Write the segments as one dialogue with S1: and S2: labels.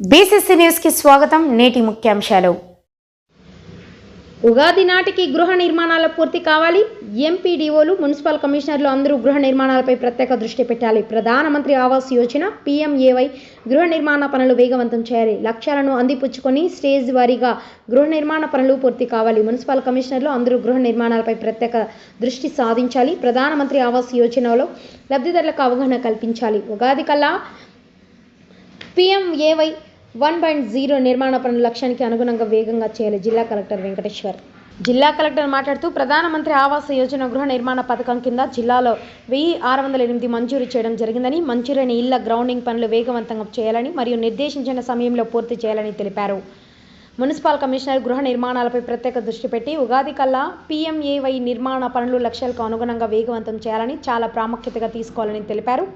S1: BCC న్యూస్కి స్వాగతం నేటి ముఖ్యాంశాలు.
S2: ఉగాది నాటికి గృహ నిర్మాణాల పూర్తి కావాలి. ఎంపీడీఓలు మున్సిపల్ కమిషనర్లు అందరూ గృహ నిర్మాణాలపై ప్రత్యేక దృష్టి పెట్టాలి. ప్రధానమంత్రి ఆవాస్ యోజన పీఎంఏవై గృహ నిర్మాణ పనులు వేగవంతం చేయాలి. లక్ష్యాలను అందిపుచ్చుకొని స్టేజ్ వారీగా గృహ నిర్మాణ పనులు పూర్తి కావాలి. మున్సిపల్ కమిషనర్లు అందరూ గృహ నిర్మాణాలపై ప్రత్యేక దృష్టి సాధించాలి. ప్రధానమంత్రి ఆవాస్ యోజనలో లబ్ధిదారులకు అవగాహన కల్పించాలి. ఉగాది కల్లా పీఎంఏవై వన్ పాయింట్ జీరో నిర్మాణ పనుల లక్ష్యానికి అనుగుణంగా వేగంగా చేయాలి జిల్లా కలెక్టర్ వెంకటేశ్వర్. జిల్లా కలెక్టర్ మాట్లాడుతూ ప్రధానమంత్రి ఆవాస్ యోజన గృహ నిర్మాణ పథకం కింద జిల్లాలో వెయ్యి ఆరు వందల ఎనిమిది మంజూరు చేయడం జరిగిందని మంజూరైన ఇళ్ళ గ్రౌండింగ్ పనులు వేగవంతంగా చేయాలని మరియు నిర్దేశించిన సమయంలో పూర్తి చేయాలని తెలిపారు. మున్సిపల్ కమిషనర్ గృహ నిర్మాణాలపై ప్రత్యేక దృష్టి పెట్టి ఉగాది కల్లా పీఎంఏవై నిర్మాణ పనులు లక్ష్యాలకు అనుగుణంగా వేగవంతం చేయాలని చాలా ప్రాముఖ్యతగా తీసుకోవాలని తెలిపారు.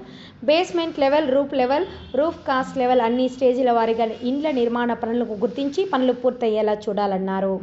S2: Basement level roof level roof cast level అన్ని స్టేజీల వారీగా ఇండ్ల నిర్మాణ పనులకు గుర్తించి పనులు పూర్తయ్యేలా చూడాలన్నారు.